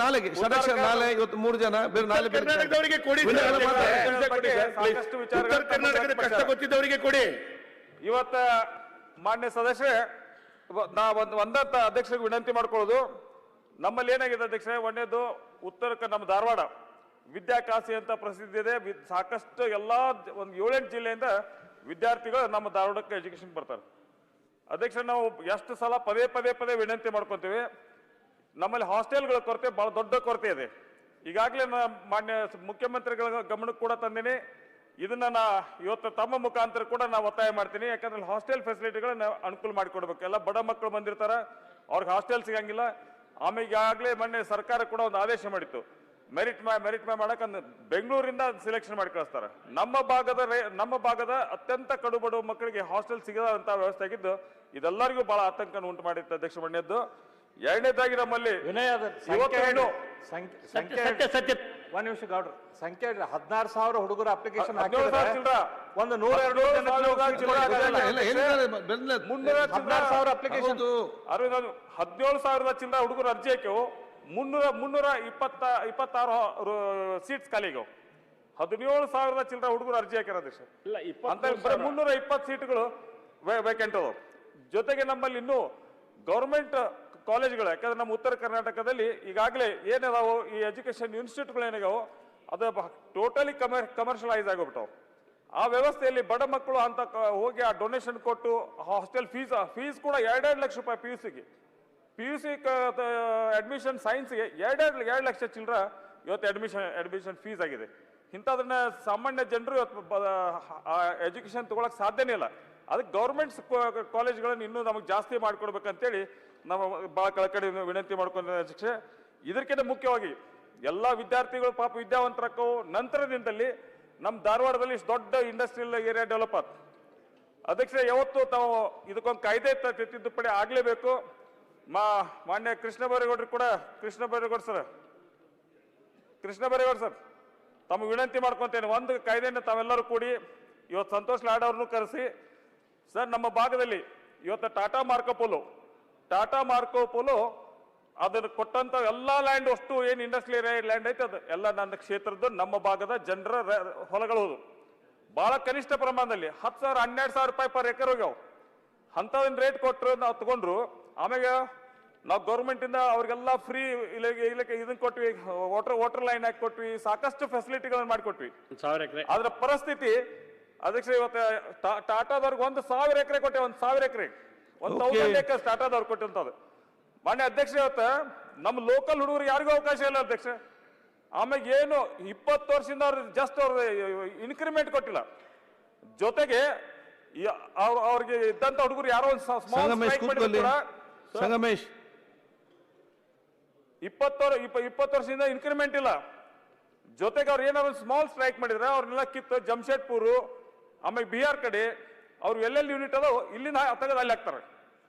ನಾಳೆಗೆ ಸದಸ್ಯ ನಾಳೆ ಇವತ್ತು ಮೂರು ಜನ ಬೇರೆ ನಾಳೆ ಕರ್ನಾಟಕದವರಿಗೆ ಕೊಡಿ ಉತ್ತರ ಕರ್ನಾಟಕದ ಕಷ್ಟ ಗೊತ್ತಿದ್ದವರಿಗೆ ಕೊಡಿ. ಇವತ್ತ ಮಾನ್ಯ ಸದಸ್ಯರೇ ನಾ ಒಂದು ಒಂದಂತ ಅಧ್ಯಕ್ಷರಿಗೆ ವಿನಂತಿ ಮಾಡ್ಕೊಳ್ಳೋದು. ನಮ್ಮಲ್ಲಿ ಏನಾಗಿದೆ ಅಧ್ಯಕ್ಷರೇ ಒಂದೇದು ಉತ್ತರ ನಮ್ಮ ಧಾರವಾಡ ವಿದ್ಯಾಕಾಸಿ ಅಂತ ಪ್ರಸಿದ್ಧಿ ಇದೆ. ಸಾಕಷ್ಟು ಎಲ್ಲಾ ಒಂದು ಏಳೆಂಟು ಜಿಲ್ಲೆಯಿಂದ ವಿದ್ಯಾರ್ಥಿಗಳು ನಮ್ಮ ಧಾರವಾಡಕ್ಕೆ ಎಜುಕೇಶನ್ ಬರ್ತಾರೆ. ಅಧ್ಯಕ್ಷ ನಾವು ಎಷ್ಟು ಸಲ ಪದೇ ಪದೇ ಪದೇ ವಿನಂತಿ ಮಾಡ್ಕೊತೀವಿ. ನಮ್ಮಲ್ಲಿ ಹಾಸ್ಟೆಲ್ಗಳ ಕೊರತೆ ಬಹಳ ದೊಡ್ಡ ಕೊರತೆ ಇದೆ. ಈಗಾಗಲೇ ನಾ ಮಾನ್ಯ ಮುಖ್ಯಮಂತ್ರಿಗಳ ಗಮನಕ್ಕೆ ಕೂಡ ತಂದಿನಿ. ಇದನ್ನ ನಾ ಇವತ್ತು ತಮ್ಮ ಮುಖಾಂತರ ಕೂಡ ನಾ ಒತ್ತಾಯ ಮಾಡ್ತೀನಿ. ಯಾಕಂದ್ರೆ ಹಾಸ್ಟೆಲ್ ಫೆಸಿಲಿಟಿಗಳನ್ನ ಅನುಕೂಲ ಮಾಡಿಕೊಡ್ಬೇಕು. ಎಲ್ಲ ಬಡ ಮಕ್ಕಳು ಬಂದಿರ್ತಾರೆ, ಅವ್ರಿಗೆ ಹಾಸ್ಟೆಲ್ ಸಿಗಂಗಿಲ್ಲ. ಆಮೇಲೆ ಈಗಾಗಲೇ ಮೊನ್ನೆ ಸರ್ಕಾರ ಕೂಡ ಒಂದು ಆದೇಶ ಮಾಡಿತ್ತು. ಮೆರಿಟ್ ಮ್ಯಾ ಮೆರಿಟ್ ಮ್ಯಾ ಮಾಡಕ್ಕೆ ಬೆಂಗಳೂರಿಂದ ಸೆಲೆಕ್ಷನ್ ಮಾಡಿ ಕಳಿಸ್ತಾರೆ. ನಮ್ಮ ಭಾಗದ ನಮ್ಮ ಭಾಗದ ಅತ್ಯಂತ ಕಡುಬಡು ಮಕ್ಕಳಿಗೆ ಹಾಸ್ಟೆಲ್ ಸಿಗದಂಥ ವ್ಯವಸ್ಥೆ ಆಗಿದ್ದು, ಇದೆಲ್ಲರಿಗೂ ಬಹಳ ಆತಂಕ ಉಂಟು ಮಾಡಿತ್ತು ಅಧ್ಯಕ್ಷ ಮಣ್ಯದ್ದು ಎರಡನೇದಾಗಿ ನಮ್ಮಲ್ಲಿ ವಿನಯ ಅದ ಸಂಖ್ಯೆ ಸಂಖ್ಯೆ ಸಂಖ್ಯೆ ಸತ್ಯ ಸತ್ಯ. ಒಂದ್ ನಿಮಿಷ ಗೌಡ್ರು ಸಂಖ್ಯೆ ಹದಿನಾರು ಸಾವಿರ ಹುಡುಗರ ಅಪ್ಲಿಕೇಶನ್ ಹದಿನೇಳು ಸಾವಿರ ಚಿಲ್ಡ್ರ. ಒಂದು ನೂರ ಎರಡು ಹದಿನಾರು ಸಾವಿರ ಅಪ್ಲಿಕೇಶನ್ ಅರವಿಂದ್ ಹದಿನೇಳು ಸಾವಿರದ ಚಿಲ್ಲರ ಹುಡುಗರು ಅರ್ಜಿ ಹಾಕ್ಯವು ಮುನ್ನೂರ ಮುನ್ನೂರ ಇಪ್ಪತ್ತ ಇಪ್ಪತ್ತಾರು ಸೀಟ್ಸ್ ಖಾಲಿಗೆ ಹದಿನೇಳು ಸಾವಿರದ ಚಿಲ್ಲರ ಹುಡುಗರು ಅರ್ಜಿ ಹಾಕಿರೋದು ಸರ್. ಇಲ್ಲ ಮುನ್ನೂರ ಇಪ್ಪತ್ತು ಸೀಟ್ಗಳು ವೇಕೆಂಟ್ ಜೊತೆಗೆ ನಮ್ಮಲ್ಲಿ ಇನ್ನು ಗೌರ್ಮೆಂಟ್ ಕಾಲೇಜ್ಗಳು, ಯಾಕಂದ್ರೆ ನಮ್ಮ ಉತ್ತರ ಕರ್ನಾಟಕದಲ್ಲಿ ಈಗಾಗಲೇ ಏನಿದಾವೋ ಈ ಎಜುಕೇಷನ್ ಇನ್ಸ್ಟಿಟ್ಯೂಟ್ಗಳು ಏನಿದಾವೋ, ಅದು ಟೋಟಲಿ ಕಮರ್, ಕಮರ್ಷಿಯಲೈಸ್ ಆಗೋಗ್ಬಿಟ್ಟವು ಆ ವ್ಯವಸ್ಥೆಯಲ್ಲಿ ಬಡ ಮಕ್ಕಳು ಅಂತ ಹೋಗಿ ಆ ಡೊನೇಷನ್ ಕೊಟ್ಟು ಹಾಸ್ಟೆಲ್ ಫೀಸ್ ಫೀಸ್ ಕೂಡ ಎರಡೆರಡು ಲಕ್ಷ ರೂಪಾಯಿ ಪಿ ಯು ಸಿಗೆ. ಪಿ ಯು ಸಿ ಅಡ್ಮಿಷನ್ ಸೈನ್ಸ್ಗೆ ಎರಡೆರಡು, ಎರಡು ಲಕ್ಷ ಚಿಲ್ಲರ ಇವತ್ತು ಅಡ್ಮಿಷನ್ ಅಡ್ಮಿಷನ್ ಫೀಸ್ ಆಗಿದೆ. ಇಂಥದನ್ನ ಸಾಮಾನ್ಯ ಜನರು ಇವತ್ತು ಎಜುಕೇಷನ್ ತಗೊಳಕ್ ಸಾಧ್ಯನೇ ಇಲ್ಲ. ಅದಕ್ಕೆ ಗೌರ್ಮೆಂಟ್ಸ್ ಕಾಲೇಜ್ಗಳನ್ನು ಇನ್ನೂ ನಮಗೆ ಜಾಸ್ತಿ ಮಾಡ್ಕೊಡ್ಬೇಕಂತೇಳಿ ನಾವು ಭಾಳ ಕಳಕಳಿ ವಿನಂತಿ ಮಾಡ್ಕೊಂಡ ಶಿಕ್ಷೆ. ಇದಕ್ಕಿಂತ ಮುಖ್ಯವಾಗಿ ಎಲ್ಲ ವಿದ್ಯಾರ್ಥಿಗಳು ಪಾಪ ವಿದ್ಯಾವಂತರಕ್ಕೂ ನಂತರದಿಂದಲೇ ನಮ್ಮ ಧಾರವಾಡದಲ್ಲಿ ದೊಡ್ಡ ಇಂಡಸ್ಟ್ರಿಯಲ್ ಏರಿಯಾ ಡೆವಲಪ್ ಆಯ್ತು ಅಧ್ಯಕ್ಷ ಯಾವತ್ತು ತಾವು ಇದಕ್ಕೊಂದು ಕಾಯ್ದೆ ತಿದ್ದುಪಡಿ ಆಗಲೇಬೇಕು. ಮಾ ಮಾನ್ಯ ಕೃಷ್ಣ ಬೈರೇಗೌಡರು ಕೂಡ ಕೃಷ್ಣ ಬೈರೇಗೌಡ ಸರ್ ಕೃಷ್ಣ ಬೈರೇಗೌಡ ಸರ್ ತಮ್ಮ ವಿನಂತಿ ಮಾಡ್ಕೊತೇನೆ. ಒಂದು ಕಾಯ್ದೆಯನ್ನು ತಾವೆಲ್ಲರೂ ಕೂಡಿ ಇವತ್ತು ಸಂತೋಷ್ ಲಾಡ್ ಅವ್ರನ್ನೂ ಕರೆಸಿ, ಸರ್, ನಮ್ಮ ಭಾಗದಲ್ಲಿ ಇವತ್ತು ಟಾಟಾ ಮಾರ್ಕೋಪೋಲೋ ಟಾಟಾ ಮಾರ್ಕೋಪೋಲೋ ಅದನ್ನು ಕೊಟ್ಟಂತ ಎಲ್ಲ ಲ್ಯಾಂಡ್ ಅಷ್ಟು ಏನು ಇಂಡಸ್ಟ್ರಿಯಲ್ ಲ್ಯಾಂಡ್ ಐತೆ ಅದು. ಎಲ್ಲ ನನ್ನ ಕ್ಷೇತ್ರದ ನಮ್ಮ ಭಾಗದ ಜನರ ಹೊಲಗಳು. ಬಹಳ ಕನಿಷ್ಠ ಪ್ರಮಾಣದಲ್ಲಿ ಹತ್ತು ಸಾವಿರ ಹನ್ನೆರಡು ಸಾವಿರ ರೂಪಾಯಿ ಪರ್ ಎಕರ್ ಹೋಗ್ಯಾವ. ಅಂಥದನ್ನ ರೇಟ್ ಕೊಟ್ಟರು ನಾವು ತಗೊಂಡ್ರು ಆಮೇಲೆ ನಾವು ಗೌರ್ಮೆಂಟಿಂದ ಅವ್ರಿಗೆಲ್ಲ ಫ್ರೀ ಇಲ್ಲಿಗೆ ಇಲ್ಲಕ್ಕೆ ಇದನ್ನ ಕೊಟ್ವಿ ವಾಟರ್ ವಾಟರ್ ಲೈನ್ ಹಾಕಿ ಕೊಟ್ವಿ ಸಾಕಷ್ಟು ಫೆಸಿಲಿಟಿಗಳನ್ನು ಮಾಡಿಕೊಟ್ವಿ ಆದ್ರ ಪರಿಸ್ಥಿತಿ ಅದಕ್ಕೆ ಇವತ್ತು ಟಾಟಾದವ್ರಿಗೆ ಒಂದು ಸಾವಿರ ಎಕರೆ ಕೊಟ್ಟೆ ಒಂದು ಸಾವಿರ ಎಕರೆ. ಒಂದು ತೌಸಂಡ್ ಏಕರ್ ಸ್ಟಾರ್ಟ್ ಆದವ್ರು ಕೊಟ್ಟಿರ್ತದೆ. ಮಾನ್ಯ ಅಧ್ಯಕ್ಷ ಇವತ್ತ ನಮ್ಮ ಲೋಕಲ್ ಹುಡುಗರು ಯಾರಿಗೂ ಅವಕಾಶ ಇಲ್ಲ ಅಧ್ಯಕ್ಷ ಆಮೇಲೆ ಏನು ಇಪ್ಪತ್ತು ವರ್ಷದಿಂದ ಅವ್ರು ಜಸ್ಟ್ ಅವ್ರ ಇನ್ಕ್ರಿಮೆಂಟ್ ಕೊಟ್ಟಿಲ್ಲ. ಜೊತೆಗೆ ಅವ್ರಿಗೆ ಇದ್ದಂತ ಹುಡುಗರು ಯಾರೋ ಸಂಗಮೇಶ್ ಇಪ್ಪತ್ತು ಇಪ್ಪ ಇಪ್ಪತ್ತು ವರ್ಷದಿಂದ ಇನ್ಕ್ರಿಮೆಂಟ್ ಇಲ್ಲ. ಜೊತೆಗೆ ಅವ್ರು ಏನಾದ್ರು ಸ್ಮಾಲ್ ಸ್ಟ್ರೈಕ್ ಮಾಡಿದ್ರೆ ಅವ್ರನ್ನೆಲ್ಲ ಕಿತ್ತು ಜಮ್ಶೆಡ್ಪುರು ಆಮೇಲೆ ಬಿಹಾರ್ ಕಡೆ ಅವ್ರು ಎಲ್ಲೆಲ್ಲಿ ಯೂನಿಟ್ ಅದಾವ ಇಲ್ಲಿಂದ ತೆಗೆದು ಅಲ್ಲಿ ಹಾಕ್ತಾರೆ.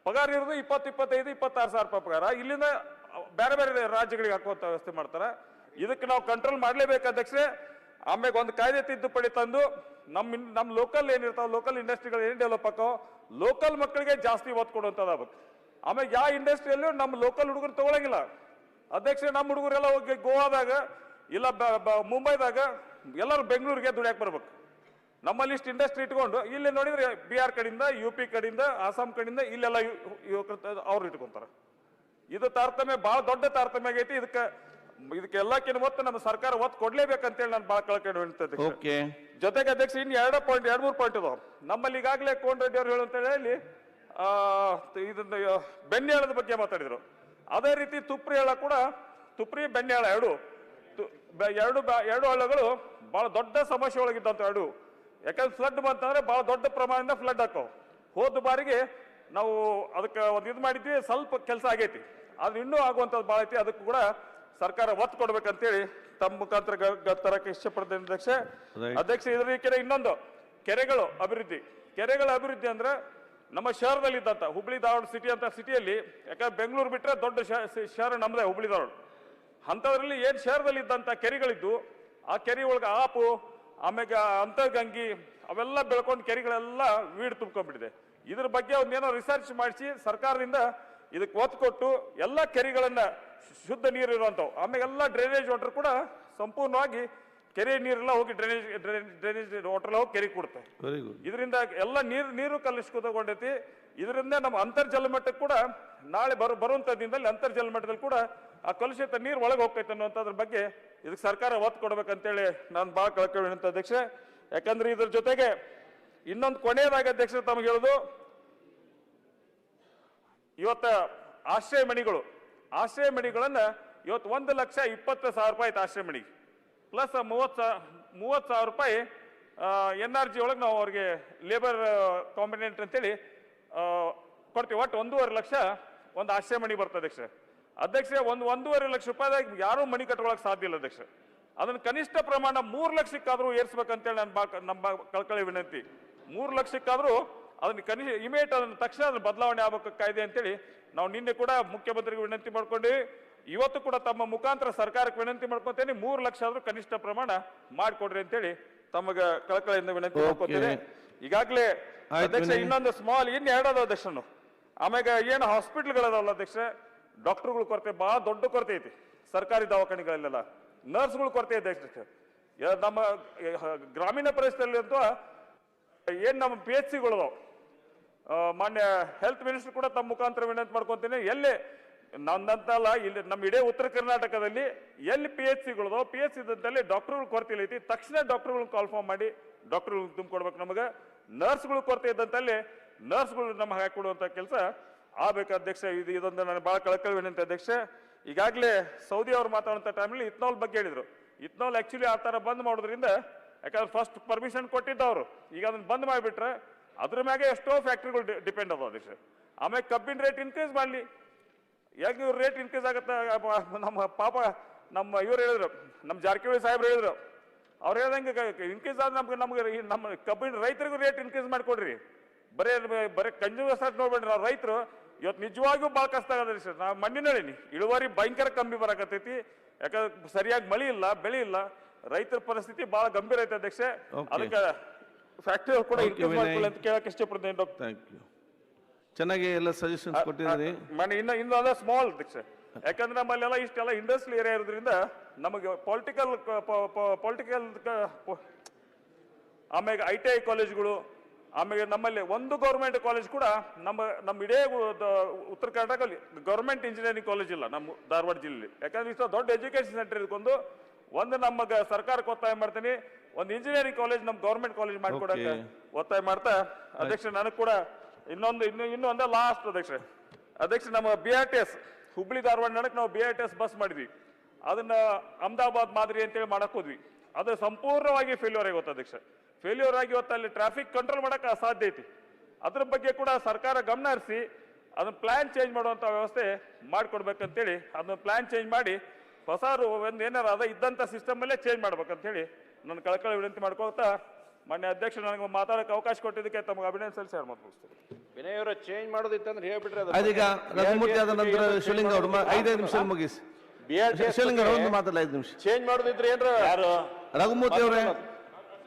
ಪಗಾರ ಇರೋದು ಇಪ್ಪತ್ತು, ಇಪ್ಪತ್ತೈದು, ಇಪ್ಪತ್ತಾರು ಸಾವಿರ ರೂಪಾಯಿ ಪಗಾರ. ಇಲ್ಲಿಂದ ಬೇರೆ ಬೇರೆ ರಾಜ್ಯಗಳಿಗೆ ಹಾಕುವಂತ ವ್ಯವಸ್ಥೆ ಮಾಡ್ತಾರೆ. ಇದಕ್ಕೆ ನಾವು ಕಂಟ್ರೋಲ್ ಮಾಡಲೇಬೇಕು ಅಧ್ಯಕ್ಷರೇ. ಆಮೇಲೆ ಒಂದು ಕಾಯ್ದೆ ತಿದ್ದುಪಡಿ ತಂದು ನಮ್ಮ ನಮ್ಮ ಲೋಕಲ್ ಏನಿರ್ತಾವೆ ಲೋಕಲ್ ಇಂಡಸ್ಟ್ರಿಗಳು ಏನು ಡೆವಲಪ್ ಆಕೋ ಲೋಕಲ್ ಮಕ್ಕಳಿಗೆ ಜಾಸ್ತಿ ಒತ್ತು ಕೊಡುವಂಥದ್ದಾಗಬೇಕು. ಆಮೇಲೆ ಯಾವ ಇಂಡಸ್ಟ್ರಿಯಲ್ಲೂ ನಮ್ಮ ಲೋಕಲ್ ಹುಡುಗರು ತಗೊಳಂಗಿಲ್ಲ. ಅಧ್ಯಕ್ಷ ನಮ್ಮ ಹುಡುಗರೆಲ್ಲ ಹೋಗಿ ಗೋವಾದಾಗ, ಇಲ್ಲ ಮುಂಬೈದಾಗ ಎಲ್ಲರೂ ಬೆಂಗಳೂರಿಗೆ ದುಡಿಯಾಕೆ ಬರ್ಬೇಕು. ನಮ್ಮಲ್ಲಿ ಇಷ್ಟು ಇಂಡಸ್ಟ್ರಿ ಇಟ್ಕೊಂಡು ಇಲ್ಲಿ ನೋಡಿದ್ರೆ ಬಿಹಾರ್ ಕಡೆಯಿಂದ ಯು ಪಿ ಕಡೆಯಿಂದ ಅಸ್ಸಾಂ ಕಡೆಯಿಂದ ಇಲ್ಲೆಲ್ಲ ಯುವಕರು ಅವ್ರು ಇಟ್ಕೊಂತಾರೆ. ಇದು ತಾರತಮ್ಯ ಬಹಳ ದೊಡ್ಡ ತಾರತಮ್ಯ ಆಗೈತಿ. ಇದಕ್ಕೆ ಇದಕ್ಕೆ ಎಲ್ಲಕ್ಕಿಂತ ಒತ್ತು ನಮ್ಮ ಸರ್ಕಾರ ಒತ್ತು ಕೊಡ್ಲೇಬೇಕಂತೇಳಿ ನಾನು ಬಹಳ ಕಳ್ಕೊಂಡು ಜೊತೆಗೆ ಅಧ್ಯಕ್ಷ ಇನ್ನು ಎರಡು ಪಾಯಿಂಟ್ ಎರಡು ಮೂರು ಪಾಯಿಂಟ್ ಇದಾವೆ. ನಮ್ಮಲ್ಲಿ ಈಗಾಗಲೇ ಕೋನ್ ರೆಡ್ಡಿ ಅವರು ಹೇಳುವಂತ ಹೇಳಿ ಆ, ಇದನ್ನ ಬೆನ್ನೇಳದ ಬಗ್ಗೆ ಮಾತಾಡಿದ್ರು. ಅದೇ ರೀತಿ ತುಪ್ರಿ ಹೇಳ ಕೂಡ ತುಪ್ರಿ ಬೆನ್ನೇಳ ಎರಡು. ಎರಡು ಎರಡು ಹಳ್ಳಗಳು ಬಹಳ ದೊಡ್ಡ ಸಮಸ್ಯೆ ಒಳಗಿದ್ದಂತ ಎರಡು. ಯಾಕಂದ್ರೆ ಫ್ಲಡ್ ಬಂತಂದ್ರೆ ಬಹಳ ದೊಡ್ಡ ಪ್ರಮಾಣದಿಂದ ಫ್ಲಡ್ ಹಾಕವು ಹೋದ ಬಾರಿಗೆ ನಾವು ಅದಕ್ಕೆ ಒಂದು ಇದು ಮಾಡಿದ್ವಿ ಸ್ವಲ್ಪ ಕೆಲಸ ಆಗೈತಿ. ಆದ್ರೆ ಇನ್ನೂ ಆಗುವಂಥದ್ದು ಭಾಳ ಐತಿ. ಅದಕ್ಕೂ ಕೂಡ ಸರ್ಕಾರ ಒತ್ತು ಕೊಡ್ಬೇಕಂತೇಳಿ ತಮ್ಮ ಮುಖಾಂತರ ತರಕ್ಕೆ ಇಷ್ಟಪಡ್ತೇನೆ ಅಧ್ಯಕ್ಷ. ಅಧ್ಯಕ್ಷ ಇದ್ರ ಕೆರೆ ಇನ್ನೊಂದು ಕೆರೆಗಳು ಅಭಿವೃದ್ಧಿ. ಕೆರೆಗಳ ಅಭಿವೃದ್ಧಿ ಅಂದ್ರೆ ನಮ್ಮ ಶಹರದಲ್ಲಿ ಇದ್ದಂತ ಹುಬ್ಳಿ ಧಾರವಾಡ ಸಿಟಿ ಅಂತ ಸಿಟಿಯಲ್ಲಿ ಯಾಕಂದ್ರೆ ಬೆಂಗಳೂರು ಬಿಟ್ರೆ ದೊಡ್ಡ ಶಹರ ನಮ್ದೇ ಹುಬ್ಳಿ ಧಾರವಾಡ. ಅಂಥದ್ರಲ್ಲಿ ಏನ್ ಶಹರದಲ್ಲಿ ಇದ್ದಂತ ಕೆರೆಗಳಿದ್ದು ಆ ಕೆರೆ ಒಳಗೆ ಆಪು ಆಮೇಲೆ ಅಂತರ್ಗಂಗಿ ಅವೆಲ್ಲ ಬೆಳ್ಕೊಂಡು ಕೆರೆಗಳೆಲ್ಲ ವೀಡ್ ತುಂಬ್ಕೊಂಡ್ಬಿಟ್ಟಿದೆ. ಇದ್ರ ಬಗ್ಗೆ ಒಂದೇನೋ ರಿಸರ್ಚ್ ಮಾಡಿಸಿ ಸರ್ಕಾರದಿಂದ ಇದಕ್ಕೆ ಒತ್ತು ಕೊಟ್ಟು ಎಲ್ಲ ಕೆರೆಗಳನ್ನು ಶುದ್ಧ ನೀರು ಇರುವಂಥವು. ಆಮೇಲೆ ಎಲ್ಲ ಡ್ರೈನೇಜ್ ವಾಟರ್ ಕೂಡ ಸಂಪೂರ್ಣವಾಗಿ ಕೆರೆ ನೀರೆಲ್ಲ ಹೋಗಿ ಡ್ರೈನೇಜ್ ಡ್ರೈನೇಜ್ ವಾಟರ್ ಹೋಗಿ ಕೆರೆ ಗುಡ್ ಇದರಿಂದ ಎಲ್ಲ ನೀರು ನೀರು ಕಲುಷಿತಗೊಂಡೈತಿ ಇದರಿಂದ ನಮ್ಮ ಅಂತರ್ಜಲ ಮಟ್ಟಕ್ಕೆ ಕೂಡ ನಾಳೆ ಬರು ಬರುವಂಥ ದಿನದಲ್ಲಿ ಅಂತರ್ಜಲ ಮಟ್ಟದಲ್ಲಿ ಕೂಡ ಆ ಕಲುಷಿತ ನೀರು ಒಳಗೆ ಹೋಗ್ತೈತೆ ಅನ್ನುವಂಥದ್ರ ಬಗ್ಗೆ ಇದಕ್ಕೆ ಸರ್ಕಾರ ಒತ್ತು ಕೊಡ್ಬೇಕಂತೇಳಿ ನಾನು ಭಾಳ ಕಳ್ಕೊಳ್ಳಿ ಅಧ್ಯಕ್ಷ ಯಾಕಂದ್ರೆ ಇದ್ರ ಜೊತೆಗೆ ಇನ್ನೊಂದು ಕೊನೆಯದಾಗಿ ಅಧ್ಯಕ್ಷ ತಮಗೆ ಹೇಳುದು ಇವತ್ತ ಆಶ್ರಯ ಮಣಿಗಳು, ಆಶ್ರಯ ಮಣಿಗಳನ್ನ ಇವತ್ತು ಒಂದು ಲಕ್ಷ ಇಪ್ಪತ್ತು ಸಾವಿರ ರೂಪಾಯಿ ಆಯ್ತು ಆಶ್ರಯ ಮಣಿಗೆ. ಪ್ಲಸ್ ಮೂವತ್ತು ಸಾ, ಮೂವತ್ತು ಸಾವಿರ ರೂಪಾಯಿ ಎನ್ ಆರ್ ಜಿ ಒಳಗೆ ನಾವು ಅವ್ರಿಗೆ ಲೇಬರ್ ಕಾಂಬಿನೆಂಟ್ ಅಂತೇಳಿ ಕೊಡ್ತೀವಿ. ಒಟ್ಟು ಒಂದೂವರೆ ಲಕ್ಷ ಒಂದು ಆಶ್ರಯ ಮಣಿ ಬರ್ತದೆ ಅಧ್ಯಕ್ಷ ಅಧ್ಯಕ್ಷ ಒಂದು ಒಂದೂವರೆ ಲಕ್ಷ ರೂಪಾಯಿದಾಗ ಯಾರೂ ಮಣಿ ಕಟ್ಕೊಳಕ್ಕೆ ಸಾಧ್ಯ ಇಲ್ಲ ಅಧ್ಯಕ್ಷ ಅದನ್ನು ಕನಿಷ್ಠ ಪ್ರಮಾಣ ಮೂರು ಲಕ್ಷಕ್ಕಾದರೂ ಏರ್ಸ್ಬೇಕಂತೇಳಿ ನನ್ನ ಬಾ ನಮ್ಮ ಬಾ- ಕಳ್ಕಳಿ ವಿನಂತಿ. ಮೂರು ಲಕ್ಷಕ್ಕಾದರೂ ಅದನ್ನ ಕನಿಷ್ಠ ಇಮೇಟ್ ಅದನ್ನು ತಕ್ಷಣ ಅದನ್ನ ಬದಲಾವಣೆ ಆಗಬೇಕು ಕಾಯ್ದೆ ಅಂತೇಳಿ ನಾವು ನಿನ್ನೆ ಕೂಡ ಮುಖ್ಯಮಂತ್ರಿಗೆ ವಿನಂತಿ ಮಾಡ್ಕೊಂಡು ಇವತ್ತು ಕೂಡ ತಮ್ಮ ಮುಖಾಂತರ ಸರ್ಕಾರಕ್ಕೆ ವಿನಂತಿ ಮಾಡ್ಕೊತೇನೆ ಮೂರು ಲಕ್ಷ ಆದರೂ ಕನಿಷ್ಠ ಪ್ರಮಾಣ ಮಾಡಿಕೊಡ್ರಿ ಅಂತೇಳಿ ತಮಗೆ ಕಳಕಳಿಯಿಂದ ವಿನಂತಿ. ಮಾಡ್ಕೊತೇನೆ. ಈಗಾಗಲೇ ಅಧ್ಯಕ್ಷ. ಇನ್ನೊಂದು ಸ್ಮಾಲ್ ಇನ್ನು ಎರಡದ ಅಧ್ಯಕ್ಷನು ಆಮೇಲೆ ಏನು ಹಾಸ್ಪಿಟ್ಲ್ಗಳದಾವಲ್ಲ ಅಧ್ಯಕ್ಷ ಡಾಕ್ಟರ್ಗಳು ಕೊರತೆ ಬಹಳ ದೊಡ್ಡ ಕೊರತೆ ಐತಿ. ಸರ್ಕಾರಿ ದವಾಖಾನೆಗಳಲ್ಲೆಲ್ಲ. ನರ್ಸ್ಗಳು ಕೊರತೆ ಇದೆ ನಮ್ಮ ಗ್ರಾಮೀಣ ಪ್ರದೇಶದಲ್ಲಿ ಅಂತ ಏನು ನಮ್ಮ ಪಿ ಎಚ್ ಸಿಗಳು ಮಾನ್ಯ ಹೆಲ್ತ್ ಮಿನಿಸ್ಟರ್ ಕೂಡ ತಮ್ಮ ಮುಖಾಂತರ ವಿನಂತಿ ಮಾಡ್ಕೊಂತೀನಿ. ಎಲ್ಲಿ, ನಂದಂತಲ್ಲ, ಇಲ್ಲಿ ನಮ್ಮ ಇಡೀ ಉತ್ತರ ಕರ್ನಾಟಕದಲ್ಲಿ ಎಲ್ಲಿ ಪಿ ಎಚ್ ಸಿಗಳದೋ ಪಿ ಎಚ್ ಸಿದ್ದಲ್ಲಿ ಡಾಕ್ಟರ್ಗಳ ಕೊರತೆ ಇಲ್ಲೈತಿ ತಕ್ಷಣ ಡಾಕ್ಟರ್ಗಳನ್ನ ಕಾಲ್ಫಾರ್ಮ್ ಮಾಡಿ ಡಾಕ್ಟರ್ಗಳು ತುಂಬಿಕೊಡ್ಬೇಕು ನಮಗೆ. ನರ್ಸ್ಗಳು ಕೊರತೆ ಇದ್ದಂತಲ್ಲಿ ನರ್ಸ್ಗಳು ನಮಗೆ ಹಾಕಿಕೊಡುವಂತ ಕೆಲಸ ಆಗ್ಬೇಕು ಅಧ್ಯಕ್ಷ, ಇದು ಇದೊಂದು ನಾನು ಭಾಳ ಕಳಕಳಿ ವಿನಂತಿ ಅಧ್ಯಕ್ಷ. ಈಗಾಗಲೇ ಸೌದಿ ಅವರು ಮಾತಾಡುವಂಥ ಟೈಮಲ್ಲಿ ಇತ್ನಾಲ್ ಬಗ್ಗೆ ಹೇಳಿದರು. ಇತ್ನಾಲ್ ಆ್ಯಕ್ಚುಲಿ ಆ ಥರ ಬಂದ್ ಮಾಡೋದ್ರಿಂದ, ಯಾಕಂದ್ರೆ ಫಸ್ಟ್ ಪರ್ಮಿಷನ್ ಕೊಟ್ಟಿದ್ದವರು ಈಗ ಅದನ್ನ ಬಂದ್ ಮಾಡಿಬಿಟ್ರೆ, ಅದ್ರ ಮ್ಯಾಗೆ ಎಷ್ಟೋ ಫ್ಯಾಕ್ಟ್ರಿಗಳು ಡಿಪೆಂಡ್ ಅದಾವ ಅಧ್ಯಕ್ಷ. ಆಮೇಲೆ ಕಬ್ಬಿನ ರೇಟ್ ಇನ್ಕ್ರೀಸ್ ಮಾಡಲಿ. ಯಾಕೆ ಇವ್ರ ರೇಟ್ ಇನ್ಕ್ರೀಸ್ ಆಗುತ್ತೆ? ನಮ್ಮ ಪಾಪ, ನಮ್ಮ ಇವ್ರು ಹೇಳಿದ್ರು, ನಮ್ಮ ಜಾರಕಿಹೊಳಿ ಸಾಹೇಬ್ರು ಹೇಳಿದ್ರು. ಅವ್ರು ಹೇಳ್ದಂಗೆ ಇನ್ಕ್ರೀಸ್ ಆದ್ರೆ ನಮ್ಗೆ ನಮ್ಗೆ ನಮ್ಮ ಕಬ್ಬಿನ ರೈತರಿಗೂ ರೇಟ್ ಇನ್ಕ್ರೀಸ್ ಮಾಡಿಕೊಡ್ರಿ. ಬರೀ ಬರೀ ಅಷ್ಟು ನೋಡ್ಬೇಡ್ರಿ ನಾವು ರೈತರು ಇವತ್ತು ನಿಜವಾಗಿಯೂ ಭಾಳ ಕಷ್ಟ ಆಗದ್ರಿ ಸರ್. ನಾವು ಮಣ್ಣಿನ ಹೇಳಿನಿ ಇಳುವರಿ ಭಯಂಕರ ಕಮ್ಮಿ ಬರಕತ್ತೈತಿ. ಯಾಕಂದ್ರೆ ಸರಿಯಾಗಿ ಮಳಿ ಇಲ್ಲ ಬೆಳೆ ಇಲ್ಲ. ರೈತರ ಪರಿಸ್ಥಿತಿ ಬಹಳ ಗಂಭೀರ ಐತೆ ಅಧ್ಯಕ್ಷ. ಅದಕ್ಕೆ ಫ್ಯಾಕ್ಟರಿ ಕೂಡ ಅಂತ ಕೇಳಕ್ಕೆ ಇಷ್ಟಪಡ್ತೀನಿ ಡಾಕ್ಟರ್. ಚೆನ್ನಾಗಿ ಎಲ್ಲ ಸಜೆಷನ್ಸ್ ಕೊಟ್ಟಿದ್ದೀನಿ ಮನೆ ಇನ್ನು ಇನ್ನು ಅದ ಸ್ಮಾಲ್ ಅಧ್ಯಕ್ಷ. ಯಾಕಂದ್ರೆ ನಮ್ಮಲ್ಲೆಲ್ಲ ಇಷ್ಟೆಲ್ಲ ಇಂಡಸ್ಟ್ರಿ ಏರಿಯಾ ಇರೋದ್ರಿಂದ ನಮಗೆ ಪೊಲಿಟಿಕಲ್ ಪೊಲಿಟಿಕಲ್ ಆಮೇಲೆ ಐ ಟಿ ಐ ಕಾಲೇಜ್ಗಳು ಆಮೇಲೆ ನಮ್ಮಲ್ಲಿ ಒಂದು ಗೌರ್ಮೆಂಟ್ ಕಾಲೇಜ್ ಕೂಡ ನಮ್ಮ ನಮ್ಮ ಇಡೇ ಉತ್ತರ ಕರ್ನಾಟಕದಲ್ಲಿ ಗೌರ್ಮೆಂಟ್ ಇಂಜಿನಿಯರಿಂಗ್ ಕಾಲೇಜ್ ಇಲ್ಲ ನಮ್ಮ ಧಾರವಾಡ ಜಿಲ್ಲೆಯಲ್ಲಿ. ಯಾಕಂದ್ರೆ ಇಷ್ಟು ದೊಡ್ಡ ಎಜುಕೇಶನ್ ಸೆಂಟರ್ ಇದ್ಕೊಂಡು ಒಂದು ನಮ್ಮ ಸರ್ಕಾರಕ್ಕೆ ಒತ್ತಾಯ ಮಾಡ್ತೀನಿ ಒಂದು ಇಂಜಿನಿಯರಿಂಗ್ ಕಾಲೇಜ್ ನಮ್ಮ ಗೌರ್ಮೆಂಟ್ ಕಾಲೇಜ್ ಮಾಡ್ಕೊಡಕ್ಕೆ ಒತ್ತಾಯ ಮಾಡ್ತಾ ಅಧ್ಯಕ್ಷ ನನಗೆ ಕೂಡ ಇನ್ನೊಂದು ಇನ್ನು ಇನ್ನು ಒಂದೇ ಲಾಸ್ಟ್ ಅಧ್ಯಕ್ಷ. ಅಧ್ಯಕ್ಷ ನಮ್ಮ B R T S Hubli Dharwad ನಡಕ್ ನಾವು B R T S bus ಮಾಡಿದ್ವಿ. ಅದನ್ನ ಅಹಮದಾಬಾದ್ ಮಾದರಿ ಅಂತೇಳಿ ಮಾಡಕ್ ಹೋದ್ವಿ. ಅದು ಸಂಪೂರ್ಣವಾಗಿ ಫೇಲ್ಯೂರ್ ಆಗಿ ಹೋಗ್ತದೆ ಅಧ್ಯಕ್ಷ. ಫೇಲ್ಯೂರ್ ಆಗಿ ಇವತ್ತು ಅಲ್ಲಿ ಟ್ರಾಫಿಕ್ ಕಂಟ್ರೋಲ್ ಮಾಡೋಕೆ ಅಸಾಧ್ಯ ಐತಿ. ಅದ್ರ ಬಗ್ಗೆ ಕೂಡ ಸರ್ಕಾರ ಗಮನ ಹರಿಸಿ ಅದನ್ನ ಪ್ಲಾನ್ ಚೇಂಜ್ ಮಾಡುವಂತ ವ್ಯವಸ್ಥೆ ಮಾಡಿಕೊಡ್ಬೇಕಂತೇಳಿ ಅದನ್ನ ಪ್ಲಾನ್ ಚೇಂಜ್ ಮಾಡಿ ಹೊಸ ಒಂದು ಏನಾರ ಅದ ಇದ್ದಂತ ಸಿಸ್ಟಮ್ ಅಲ್ಲೇ ಚೇಂಜ್ ಮಾಡ್ಬೇಕಂತ ಹೇಳಿ ನನ್ನ ಕಳಕಳಿ ವಿನಂತಿ ಮಾಡ್ಕೊಳ್ತಾ ಮಾನ್ಯ ಅಧ್ಯಕ್ಷ ನನಗೆ ಮಾತಾಡಕ್ಕೆ ಅವಕಾಶ ಕೊಟ್ಟಿದ್ದಕ್ಕೆ ತಮಗೆ ಅಭಿನಂದನೆ ಸಲ್ಲಿಸಿ ಯಾರು ಮಾತನಾಡಿಸ್ತೀನಿ ವಿನಯ್ ಅವರ ಚೇಂಜ್ ಮಾಡೋದಿತ್ತಂದ್ರೆ ಹೇಳ್ಬಿಟ್ರೆ ಅದೀಗ ಆದ ನಂತರ ಶಿವಲಿಂಗ ಅವರು ಮ- ಐದೈದು ನಿಮಿಷ ಮುಗಿಸಿ. ಶಿವಲಿಂಗ ಅವರು ಐದು ನಿಮಿಷ. ಚೇಂಜ್ ಮಾಡೋದಿದ್ರೆ ಏನ್ರ ರಘುಮೂರ್ತಿ ಅವರೇ.